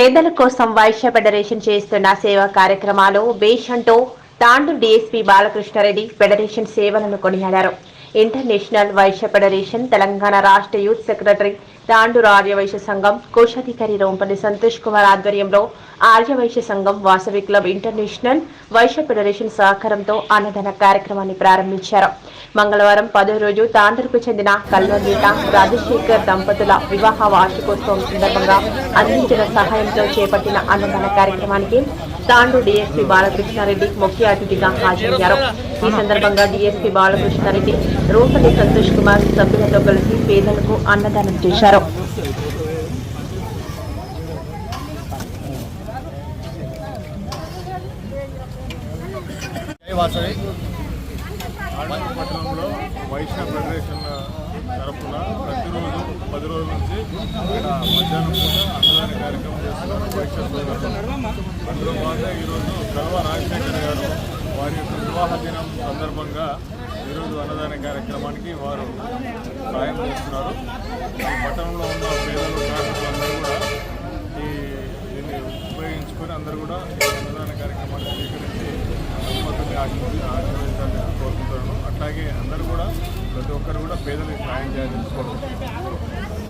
పేదల కోసం వైశ్య ఫెడరేషన్ చేస్తున్న సేవా కార్యక్రమాలు బేషంటో తాండూరు డీఎస్పీ బాలకృష్ణారెడ్డి ఫెడరేషన్ సేవలను కొనియాడారు. ఇంటర్నేషనల్ వైశ్య ఫెడరేషన్ తెలంగాణ రాష్ట్ర యూత్ సెక్రటరీ తాండూరు ఆర్యవైశ్య సంఘం కోశాధికారి రోంపల్లి సంతోష్ కుమార్ ఆధ్వర్యంలో ఆర్యవైశ్య సంఘం Vasavi club international Vysya federation సహకారంతో అన్నదాన కార్యక్రమాన్ని ప్రారంభించారు మంగళవారం పదో రోజు తాండూరుకు చెందిన కల్వగీత రాజశేఖర్ దంపతుల వివాహ వార్షికోత్సవం సందర్భంగా అందించిన సహాయంతో చేపట్టిన అన్నదాన కార్యక్రమానికి తాండూరు డీఎస్పీ బాలకృష్ణారెడ్డి ముఖ్య అతిథిగా హాజరయ్యారు. ఈ సందర్భంగా డీఎస్పీ బాలకృష్ణారెడ్డి రూపల్లి సంతోష్ కుమార్ సభ్యులతో కలిసి పేదలకు అన్నదానం చేశారు. పట్టణంలో వైశ్య ఫెడరేషన్ తరఫున ప్రతిరోజు పది రోజుల నుంచి ఇక్కడ మధ్యాహ్నం పూట అన్నదాన కార్యక్రమం చేస్తున్నారు వైశ్య అందులో భాగంగా ఈరోజు కల్వ రాజశేఖర్ గారు వారి యొక్క వివాహ దినం సందర్భంగా ఈరోజు అన్నదాన కార్యక్రమానికి వారు సాయం చేస్తున్నారు ఈ పట్టణంలో ఉన్న పేదలు కార్మికులందరూ కూడా ఈ దీన్ని ఉపయోగించుకొని అందరూ కూడా ఈ అన్నదాన కార్యక్రమాన్ని స్వీకరించి అనుమతిని ఆశీర్వది ఆశీర్వదించాలని కోరుకుంటున్నాను అట్లాగే అందరూ కూడా ప్రతి ఒక్కరు కూడా పేదలకు సాయం చేయాలని కోరుకుంటున్నాను